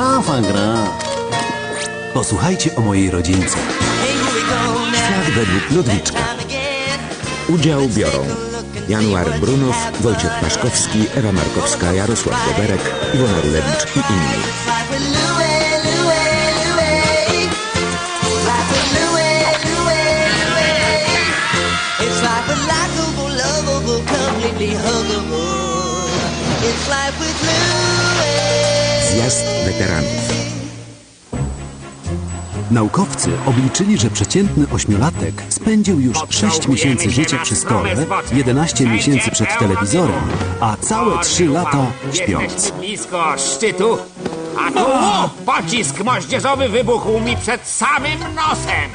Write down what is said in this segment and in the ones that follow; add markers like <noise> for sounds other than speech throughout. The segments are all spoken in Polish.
Szafa gra. Posłuchajcie o mojej rodzince. Świat według Ludwiczka. Udział biorą Januar Brunow, Wojciech Paszkowski, Ewa Markowska, Jarosław Boberek, Iwona Rulewicz i inni. It's life with Zjazd weteranów. Naukowcy obliczyli, że przeciętny ośmiolatek spędził już 6 miesięcy życia przy stole, 11 miesięcy przed telewizorem, a całe 3 lata śpiąc. Blisko szczytu, a tu pocisk moździerzowy wybuchł mi przed samym nosem.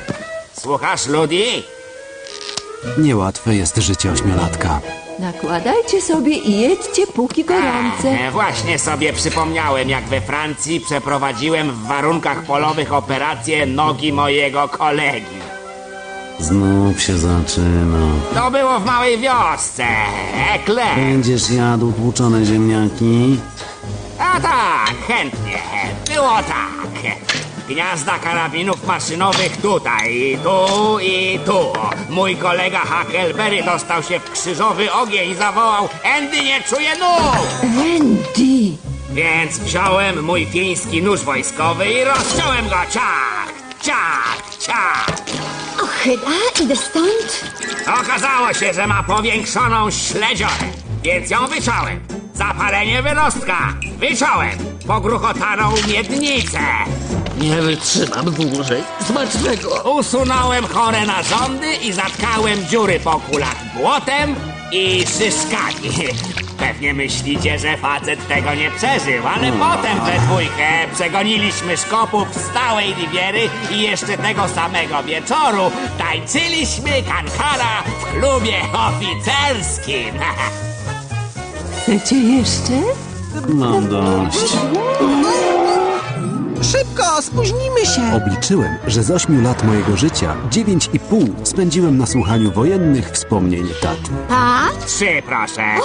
Słuchasz, Ludi? Niełatwe jest życie ośmiolatka. Nakładajcie sobie i jedźcie póki gorące. E, Właśnie sobie przypomniałem, jak we Francji przeprowadziłem w warunkach polowych operację nogi mojego kolegi. Znów się zaczyna. To było w małej wiosce, Ekle. Będziesz jadł tłuczone ziemniaki? A tak, chętnie. Było tak. Gniazda karabinów maszynowych tutaj, tu i tu. Mój kolega Huckleberry dostał się w krzyżowy ogień i zawołał Andy nie czuje nóg! Andy! Więc wziąłem mój fiński nóż wojskowy i rozciąłem go ciach, ciach, ciach. Ochyda, idę stąd. Okazało się, że ma powiększoną śledziorę, więc ją wyciąłem. Zapalenie wyrostka, wyciąłem. Pogruchotaną miednicę. Nie wytrzymam dłużej. Smacznego! Usunąłem chore narządy i zatkałem dziury po kulach błotem i szyszkami. <laughs> Pewnie myślicie, że facet tego nie przeżył, ale potem we dwójkę przegoniliśmy szkopów z stałej Riviery i jeszcze tego samego wieczoru tańczyliśmy kankara w klubie oficerskim. <laughs> Chcecie jeszcze? Mam dość. Szybko, spóźnimy się! Obliczyłem, że z 8 lat mojego życia 9,5 spędziłem na słuchaniu wojennych wspomnień taty. Tak? Trzy, proszę. <laughs>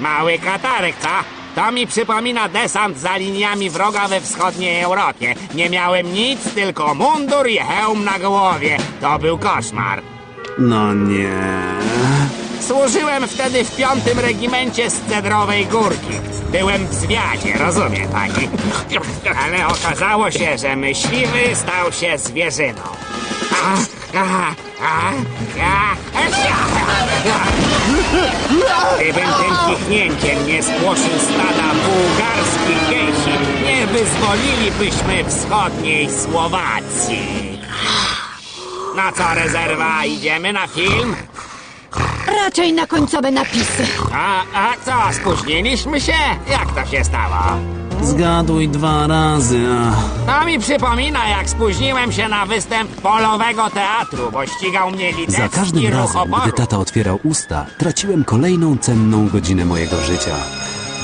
Mały katarek, co? To mi przypomina desant za liniami wroga we wschodniej Europie. Nie miałem nic, tylko mundur i hełm na głowie. To był koszmar. No nie. Służyłem wtedy w piątym regimencie z Cedrowej Górki. Byłem w zwiadzie, rozumie pani. <laughs> Ale okazało się, że myśliwy stał się zwierzyną. Gdybym tym kichnięciem nie spłoszył stada bułgarskich gęsi, nie wyzwolilibyśmy wschodniej Słowacji. Na co rezerwa? Idziemy na film? Raczej na końcowe napisy. A, a co, spóźniliśmy się? Jak to się stało? Zgaduj dwa razy. ach. To mi przypomina, jak spóźniłem się na występ polowego teatru, bo ścigał mnie Za litewski każdym ruch razem, oporu. gdy tata otwierał usta, traciłem kolejną cenną godzinę mojego życia.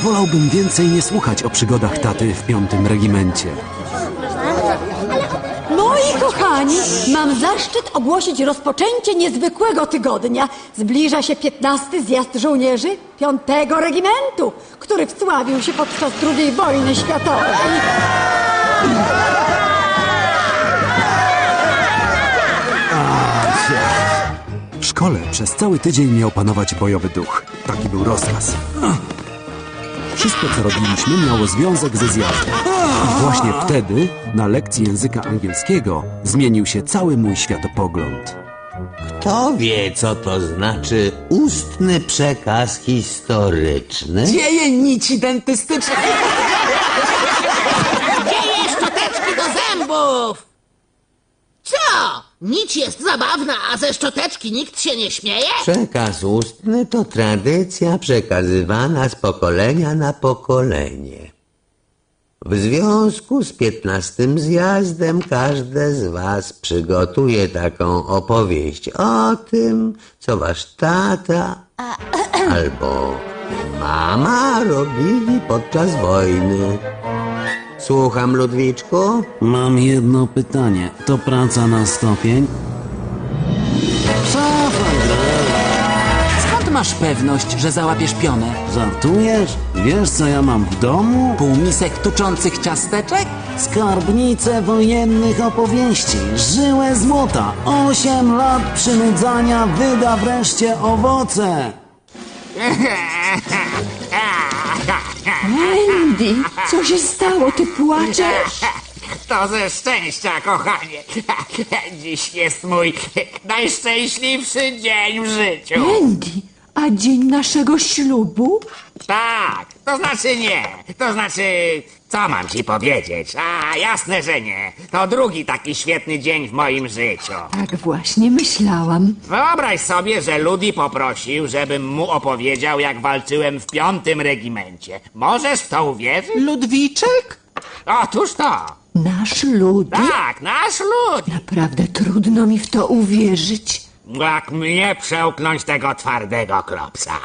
Wolałbym więcej nie słuchać o przygodach taty w piątym regimencie. Mam zaszczyt ogłosić rozpoczęcie niezwykłego tygodnia. Zbliża się 15 zjazd żołnierzy 5 regimentu, który wsławił się podczas II wojny światowej. W szkole przez cały tydzień miał panować bojowy duch. Taki był rozkaz. Wszystko, co robiliśmy, miało związek ze zjazdem. I właśnie wtedy, na lekcji języka angielskiego, zmienił się cały mój światopogląd. Kto wie, co to znaczy ustny przekaz historyczny? Dzieje nici dentystyczne! Gdzie szczoteczki do zębów? Co? Nic jest zabawna, a ze szczoteczki nikt się nie śmieje? Przekaz ustny to tradycja przekazywana z pokolenia na pokolenie. W związku z piętnastym zjazdem każde z was przygotuje taką opowieść o tym, co wasz tata <clears throat> albo mama robili podczas wojny. Słucham, Ludwiczku? Mam jedno pytanie. To praca na stopień? Masz pewność, że załapiesz pionę? Żartujesz? Wiesz, co ja mam w domu? Pół misek tuczących ciasteczek? Skarbnicę wojennych opowieści, żyłę złota, osiem lat przynudzania wyda wreszcie owoce. Andy, co się stało? Ty płaczesz? To ze szczęścia, kochanie. Dziś jest mój najszczęśliwszy dzień w życiu. Andy, a dzień naszego ślubu? Tak, to znaczy nie. To znaczy, co mam ci powiedzieć? A, jasne, że nie. To drugi taki świetny dzień w moim życiu. Tak właśnie myślałam. Wyobraź sobie, że Ludi poprosił, żebym mu opowiedział, jak walczyłem w piątym regimencie. Możesz w to uwierzyć? Ludwiczek? Otóż to. Nasz lud. Tak, nasz lud. Naprawdę trudno mi w to uwierzyć. Jak mnie przełknąć tego twardego klopsa.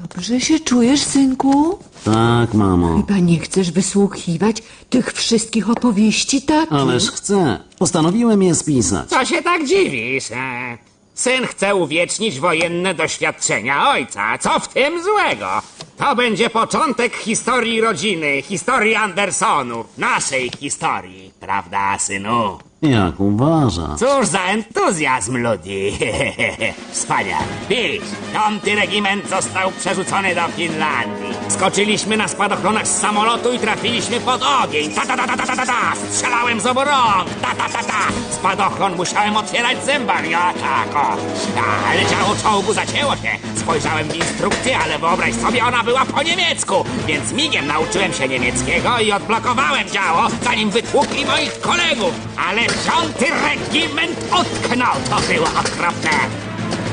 Dobrze się czujesz, synku? Tak, mamo. Chyba nie chcesz wysłuchiwać tych wszystkich opowieści, tak? Ależ chcę. Postanowiłem je spisać. Co się tak dziwisz? E? Syn chce uwiecznić wojenne doświadczenia ojca. Co w tym złego? To będzie początek historii rodziny, historii Andersonów, naszej historii. Prawda, synu? Jak uważasz? Cóż za entuzjazm ludzi. <laughs> Wspaniale. Pisz, piąty regiment został przerzucony do Finlandii. Skoczyliśmy na spadochronach z samolotu i trafiliśmy pod ogień. Ta, ta, ta, ta, ta, ta, ta. Strzelałem z obu rąk. Ta, ta, ta, ta. Spadochron musiałem otwierać zębami. O tak, o. A, Ale działo czołgu zacięło się. Spojrzałem w instrukcję, ale wyobraź sobie, ona była po niemiecku. Więc migiem nauczyłem się niemieckiego i odblokowałem działo, zanim wytłukli moich kolegów. Ale piąty regiment utknął. To było okropne.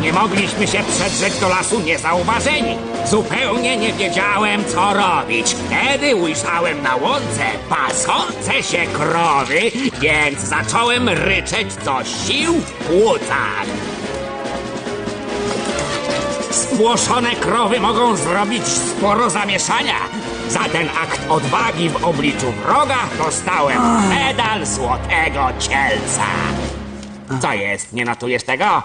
Nie mogliśmy się przedrzeć do lasu niezauważeni. Zupełnie nie wiedziałem, co robić. Wtedy ujrzałem na łące pasące się krowy, więc zacząłem ryczeć co sił w płucach. Spłoszone krowy mogą zrobić sporo zamieszania. Za ten akt odwagi w obliczu wroga dostałem medal złotego cielca. Co jest, nie notujesz tego?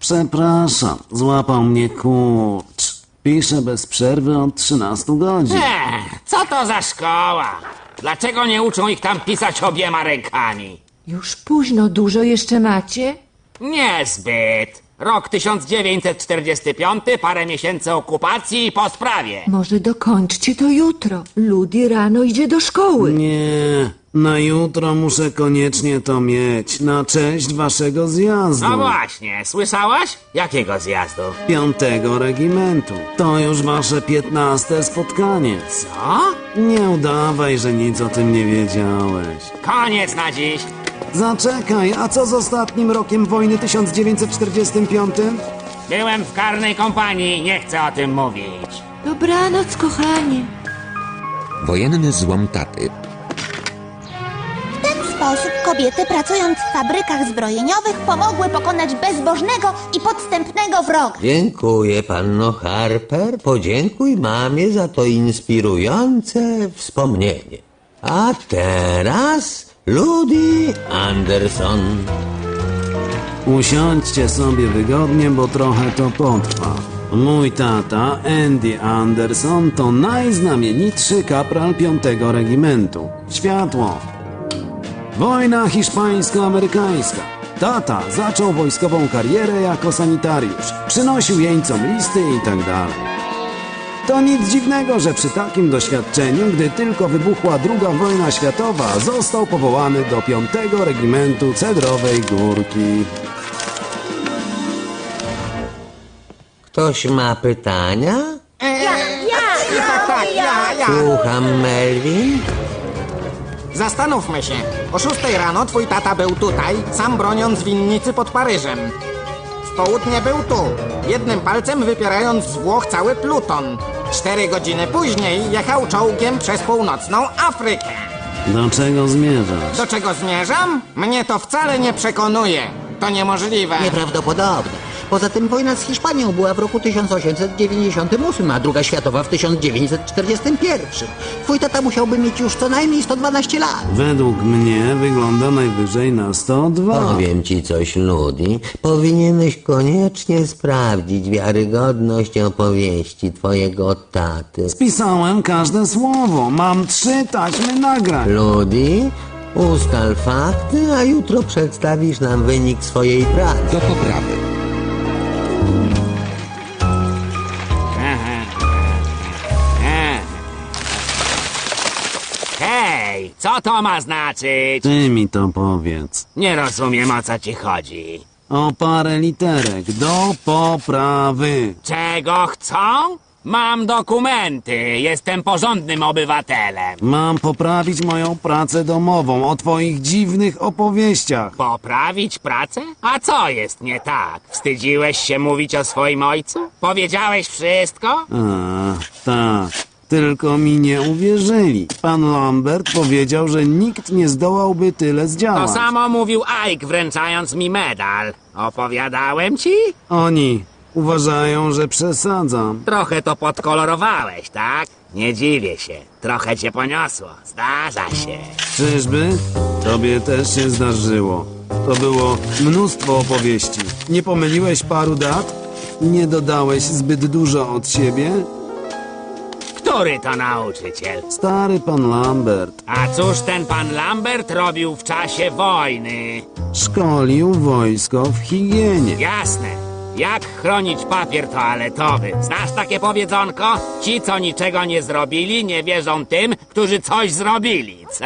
Przepraszam, złapał mnie kurcz. Piszę bez przerwy od 13 godzin. Nie, co to za szkoła? Dlaczego nie uczą ich tam pisać obiema rękami? Już późno, dużo jeszcze macie? Niezbyt. Rok 1945, parę miesięcy okupacji i po sprawie. Może dokończcie to jutro. Ludi rano idzie do szkoły. Nie, na jutro muszę koniecznie to mieć, na cześć waszego zjazdu. No właśnie, słyszałaś? Jakiego zjazdu? Piątego regimentu. To już wasze piętnaste spotkanie. Co? Nie udawaj, że nic o tym nie wiedziałeś. Koniec na dziś. Zaczekaj, a co z ostatnim rokiem wojny 1945? Byłem w karnej kompanii, nie chcę o tym mówić. Dobranoc, kochanie. Wojenny złom taty. W ten sposób kobiety pracując w fabrykach zbrojeniowych pomogły pokonać bezbożnego i podstępnego wroga. Dziękuję, panno Harper. Podziękuj mamie za to inspirujące wspomnienie. A teraz Ludi Anderson. Usiądźcie sobie wygodnie, bo trochę to potrwa. Mój tata, Andy Anderson, to najznamienitszy kapral 5 regimentu. Światło. Wojna hiszpańsko-amerykańska. Tata zaczął wojskową karierę jako sanitariusz. Przynosił jeńcom listy i tak dalej. To nic dziwnego, że przy takim doświadczeniu, gdy tylko wybuchła II wojna światowa, został powołany do 5 regimentu Cedrowej Górki. Ktoś ma pytania? Tak, ja, ja. Słucham, Melvin. Zastanówmy się. O szóstej rano twój tata był tutaj, sam broniąc winnicy pod Paryżem. Południe był tu, jednym palcem wypierając z Włoch cały pluton. Cztery godziny później jechał czołgiem przez północną Afrykę. Do czego zmierzasz? Do czego zmierzam? Mnie to wcale nie przekonuje. To niemożliwe. Nieprawdopodobne. Poza tym wojna z Hiszpanią była w roku 1898, a druga światowa w 1941. Twój tata musiałby mieć już co najmniej 112 lat. Według mnie wygląda najwyżej na 102. Powiem ci coś, Ludi. Powinieneś koniecznie sprawdzić wiarygodność opowieści twojego taty. Spisałem każde słowo. Mam trzy taśmy nagrań. Ludi, ustal fakty, a jutro przedstawisz nam wynik swojej pracy. Do poprawy. Co to ma znaczyć? Ty mi to powiedz. Nie rozumiem, o co ci chodzi. O parę literek. Do poprawy. Czego chcą? Mam dokumenty. Jestem porządnym obywatelem. Mam poprawić moją pracę domową o twoich dziwnych opowieściach. Poprawić pracę? A co jest nie tak? Wstydziłeś się mówić o swoim ojcu? Powiedziałeś wszystko? A, tak. Tylko mi nie uwierzyli. Pan Lambert powiedział, że nikt nie zdołałby tyle To zdziałać. samo mówił Ike, wręczając mi medal. Opowiadałem ci? Oni uważają, że przesadzam. Trochę to podkolorowałeś, tak? Nie dziwię się. Trochę cię poniosło. Zdarza się. Czyżby? Tobie też się zdarzyło. To było mnóstwo opowieści. Nie pomyliłeś paru dat? Nie dodałeś zbyt dużo od siebie? Który to nauczyciel? Stary pan Lambert A cóż ten pan Lambert robił w czasie wojny? szkolił wojsko w higienie. Jasne. Jak chronić papier toaletowy? Znasz takie powiedzonko? Ci, co niczego nie zrobili, nie wierzą tym, którzy coś zrobili, co?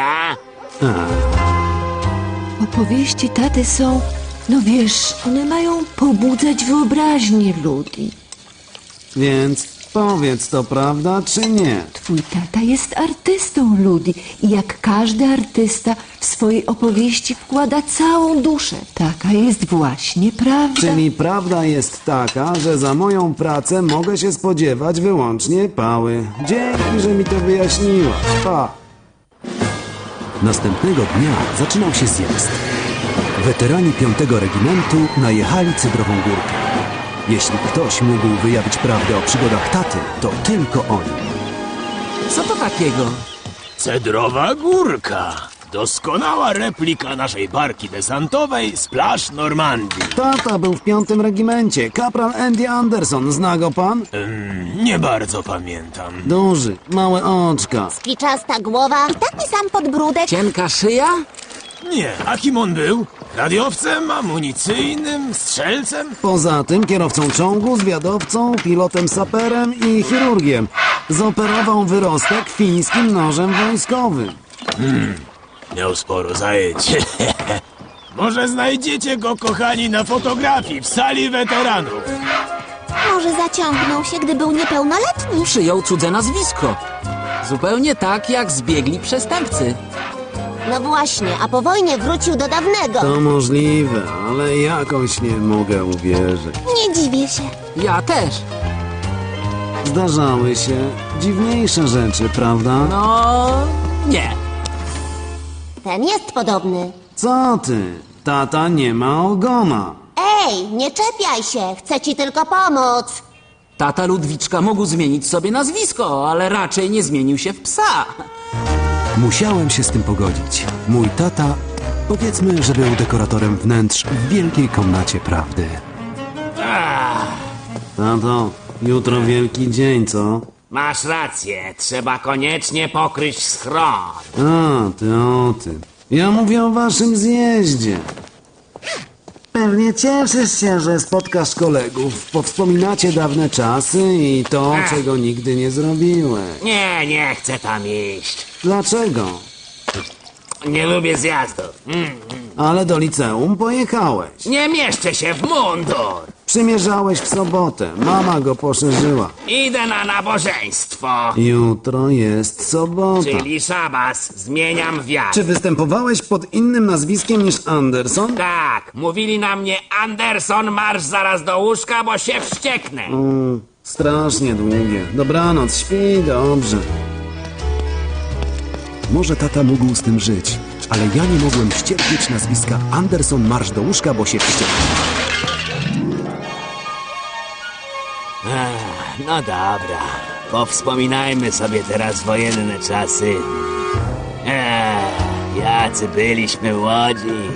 Opowieści taty są, no wiesz, one mają pobudzać wyobraźnię ludzi. Więc powiedz to prawda czy nie? Twój tata jest artystą ludzi i jak każdy artysta w swojej opowieści wkłada całą duszę. Taka jest właśnie prawda. Czyli prawda jest taka, że za moją pracę mogę się spodziewać wyłącznie pały. Dzięki, że mi to wyjaśniłaś. Pa. Następnego dnia zaczynał się zjazd. Weterani piątego regimentu najechali Cydrową Górkę. Jeśli ktoś mógł wyjawić prawdę o przygodach taty, to tylko oni. Co to takiego? Cedrowa Górka. Doskonała replika naszej barki desantowej z plaż Normandii. Tata był w piątym regimencie. Kapral Andy Anderson, zna go pan? Ym, nie bardzo pamiętam. Duży, małe oczka. Kiczasta głowa i taki sam podbródek. Cienka szyja? Nie, a kim on był? Radiowcem, amunicyjnym, strzelcem? Poza tym kierowcą ciągu, zwiadowcą, pilotem saperem i chirurgiem. Zoperował wyrostek fińskim nożem wojskowym. Miał sporo zajęć. <laughs> Może znajdziecie go, kochani, na fotografii w sali weteranów. Może zaciągnął się, gdy był niepełnoletni. Przyjął cudze nazwisko. Zupełnie tak jak zbiegli przestępcy. No właśnie, a po wojnie wrócił do dawnego. To możliwe, ale jakoś nie mogę uwierzyć. Nie dziwię się. Ja też. Zdarzały się dziwniejsze rzeczy, prawda? No, nie. Ten jest podobny. Co ty? Tata nie ma ogona. Ej, nie czepiaj się, chcę ci tylko pomóc. Tata Ludwiczka mógł zmienić sobie nazwisko, ale raczej nie zmienił się w psa. Musiałem się z tym pogodzić. Mój tata, powiedzmy, że był dekoratorem wnętrz w wielkiej komnacie prawdy. Tato, jutro wielki dzień, co? Masz rację, trzeba koniecznie pokryć schron. A, ty o tym. Ja mówię o waszym zjeździe. Pewnie cieszysz się, że spotkasz kolegów, powspominacie dawne czasy i to, Ech. czego nigdy nie zrobiłeś. Nie, nie chcę tam iść. Dlaczego? Nie lubię zjazdów. Mm. Ale do liceum pojechałeś. Nie mieszczę się w mundur. Przymierzałeś w sobotę. Mama go poszerzyła. Idę na nabożeństwo. Jutro jest sobota. Czyli szabas. Zmieniam wiarę. Czy występowałeś pod innym nazwiskiem niż Anderson? Tak, mówili na mnie Anderson, marsz zaraz do łóżka, bo się wścieknę. Mm, strasznie długie. Dobranoc, śpi dobrze. Może tata mógł z tym żyć, ale ja nie mogłem ścierpieć nazwiska Anderson Marsz do łóżka, bo się wściekł. no dobra. Powspominajmy sobie teraz wojenne czasy. Eee, jacy byliśmy łodzi.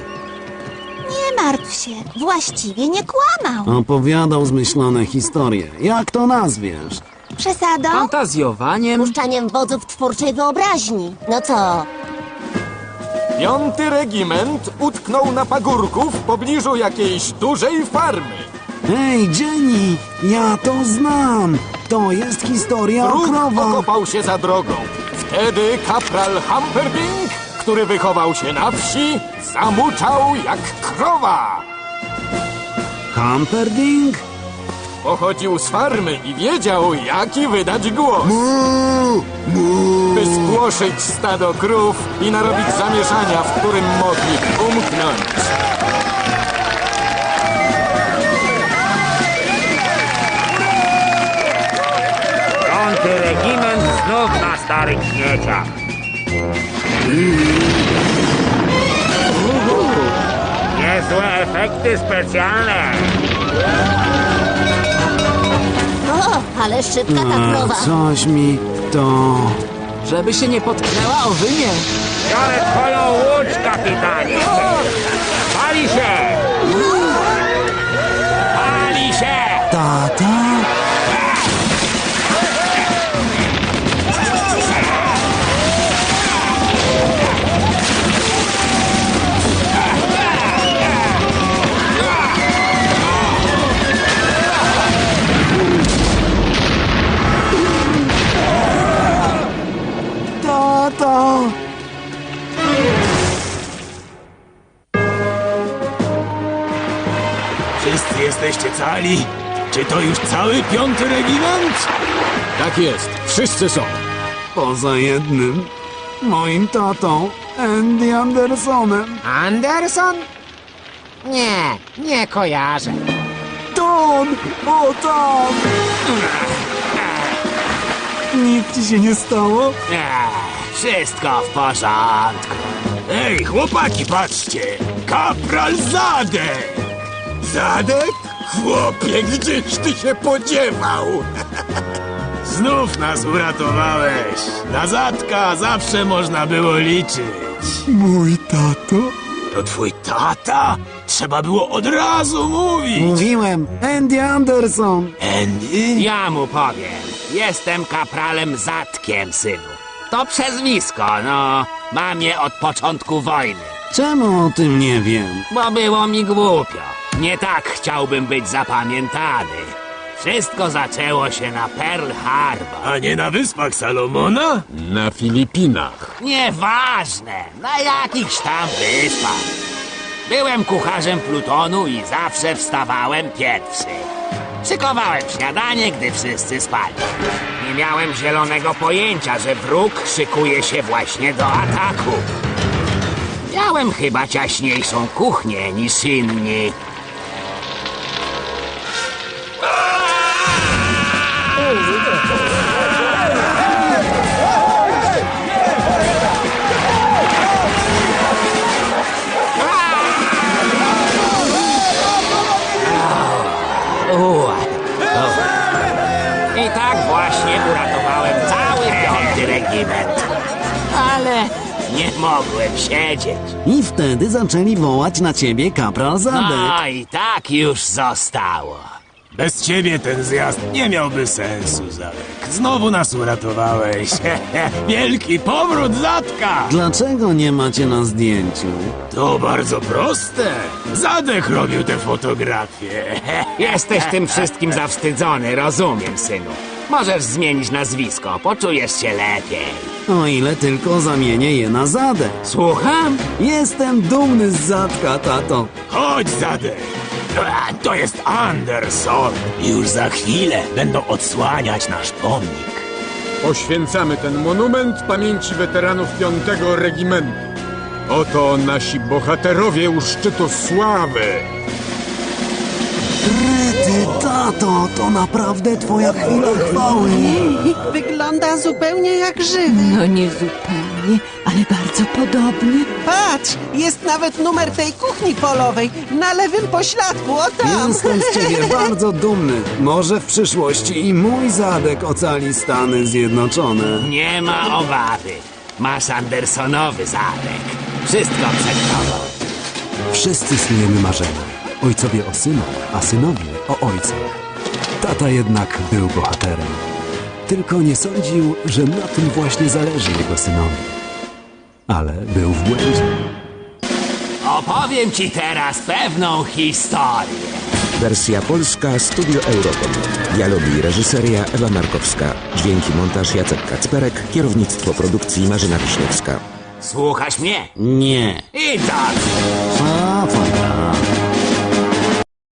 Nie martw się, właściwie nie kłamał. Opowiadał zmyślone historie. Jak to nazwiesz? Przesadą? Fantazjowaniem? Puszczaniem wodzów twórczej wyobraźni. No co? Piąty regiment utknął na pagórku w pobliżu jakiejś dużej farmy. Hej, Jenny, ja to znam. To jest historia o Wróg krowach. okopał się za drogą. Wtedy kapral Humperdinck, który wychował się na wsi, zamuczał jak krowa. Humperdinck? Pochodził z farmy i wiedział, jaki wydać głos. By spłoszyć stado krów i narobić zamieszania, w którym mogli umknąć. Piąty regiment znów na starych śmieciach. Niezłe efekty specjalne. Ale szybka ta krowa. coś mi to... Żeby się nie potknęła o wymie. Biorę twoją łódź, kapitanie. Pali się! Pali się! Tata? Wszyscy jesteście cali? Czy to już cały piąty regiment? Tak jest, wszyscy są. Poza jednym, moim tatą, Andy Andersonem. Anderson? Nie, nie kojarzę. Ton! O, tam! Nic ci się nie stało? Eee, wszystko w porządku. Ej, chłopaki, patrzcie! Kapral Zadek! Zadek? Chłopie, gdzieś ty się podziewał? <laughs> Znów nas uratowałeś. Na Zadka zawsze można było liczyć. Mój tato? To twój tata? Trzeba było od razu mówić. Mówiłem, Andy Anderson. Andy? Ja mu powiem. Jestem kapralem Zatkiem, synu. To przezwisko, no. Mam je od początku wojny. Czemu o tym nie wiem? Bo było mi głupio. Nie tak chciałbym być zapamiętany. Wszystko zaczęło się na Pearl Harbor. A nie na Wyspach Salomona? Na Filipinach. Nieważne, na jakichś tam wyspach. Byłem kucharzem plutonu i zawsze wstawałem pierwszy. Szykowałem śniadanie, gdy wszyscy spali. Nie miałem zielonego pojęcia, że wróg szykuje się właśnie do ataku. Miałem chyba ciaśniejszą kuchnię niż inni. Nie mogłem siedzieć. I wtedy zaczęli wołać na ciebie kapral Zadek. No i tak już zostało. Bez ciebie ten zjazd nie miałby sensu, Zadek. Znowu nas uratowałeś. <laughs> Wielki powrót Zadka! Dlaczego nie macie na zdjęciu? To bardzo proste. Zadek robił te fotografie. <laughs> Jesteś tym wszystkim zawstydzony, rozumiem, synu. Możesz zmienić nazwisko, poczujesz się lepiej. O ile tylko zamienię je na Zadek. Słucham? Jestem dumny z Zadka, tato. Chodź, Zadek. A, To jest Anderson. Już za chwilę będą odsłaniać nasz pomnik. Poświęcamy ten monument pamięci weteranów piątego regimentu. Oto nasi bohaterowie u szczytu sławy. Tato, to naprawdę twoja chwila chwały. Wygląda zupełnie jak żywy. No nie zupełnie, ale bardzo podobny. Patrz, jest nawet numer tej kuchni polowej na lewym pośladku, o tam. Jestem z ciebie <laughs> bardzo dumny. Może w przyszłości i mój zadek ocali Stany Zjednoczone. Nie ma obawy. Masz Andersonowy zadek. Wszystko przed tobą. Wszyscy snujemy marzenia. Ojcowie o synach, a synowie o ojcach. Tata jednak był bohaterem. Tylko nie sądził, że na tym właśnie zależy jego synowi. Ale był w błędzie. Opowiem ci teraz pewną historię. Wersja polska Studio Europol. Dialogi i reżyseria Ewa Markowska. Dźwięki montaż Jacek Kacperek. Kierownictwo produkcji Marzyna Wiśniewska. Słuchasz mnie? Nie. I dobrze. A, fajna.